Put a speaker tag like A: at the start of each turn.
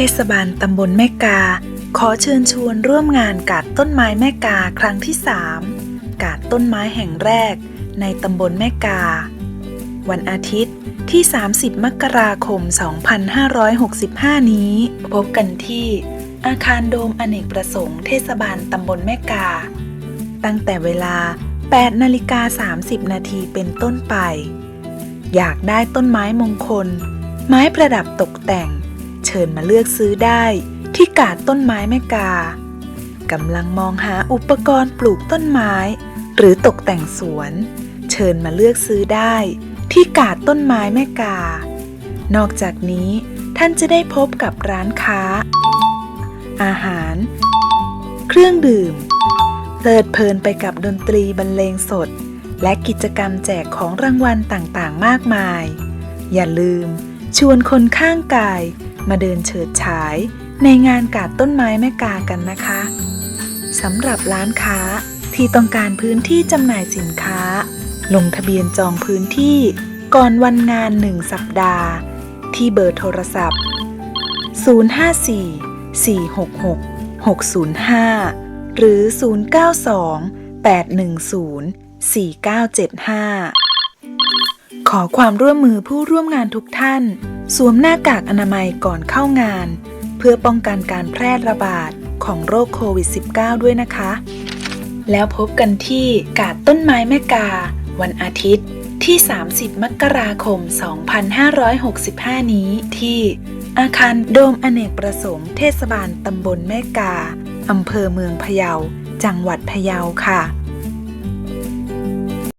A: เทศบาลตำบลแม่กา ขอเชิญชวนร่วมงานกาดต้นไม้แม่กาครั้งที่ 3 กาดต้นไม้แห่งแรก ในตำบลแม่กา วันอาทิตย์ที่ 30 มกราคม 2565 นี้ พบกันที่ อาคารโดมอเนกประสงค์เทศบาลตำบลแม่กา ตั้งแต่เวลา 8 นาฬิกา 30 นาทีเป็นต้นไป อยากได้ต้นไม้มงคล ไม้ประดับตกแต่ง เชิญมาเลือกซื้อได้ที่กาดต้นไม้แม่กากำลังมองหาอุปกรณ์ปลูกต้นไม้ หรือตกแต่งสวน เชิญมาเลือกซื้อได้ ที่กาดต้นไม้แม่กา นอกจากนี้ท่านจะได้พบกับร้านค้า อาหาร เครื่องดื่มเพลิดเพลินไปกับดนตรีบรรเลงสด และกิจกรรมแจกของรางวัลต่างๆ มากมาย อย่าลืมชวนคนข้างกาย มาเดินเฉิดฉาย ในงานกาดต้นไม้แม่กากันนะคะสำหรับร้านค้าที่ต้องการพื้นที่จำหน่ายสินค้า ลงทะเบียนจองพื้นที่ก่อนวันงานหนึ่งสัปดาห์ ที่เบอร์โทรศัพท์ 054 466 605 หรือ 092 810 4975 ขอความร่วมมือผู้ร่วมงานทุกท่าน สวมหน้ากากอนามัยก่อนเข้างาน เพื่อป้องกันการแพร่ระบาดของโรคโควิด -19 ด้วยนะคะ แล้วพบกันที่กาดต้นไม้แม่กา วันอาทิตย์ที่ 30 มกราคม 2565 นี้ที่อาคารโดมอเนกประสงค์เทศบาลตำบลแม่กา อำเภอเมืองพะเยา จังหวัดพะเยาค่ะ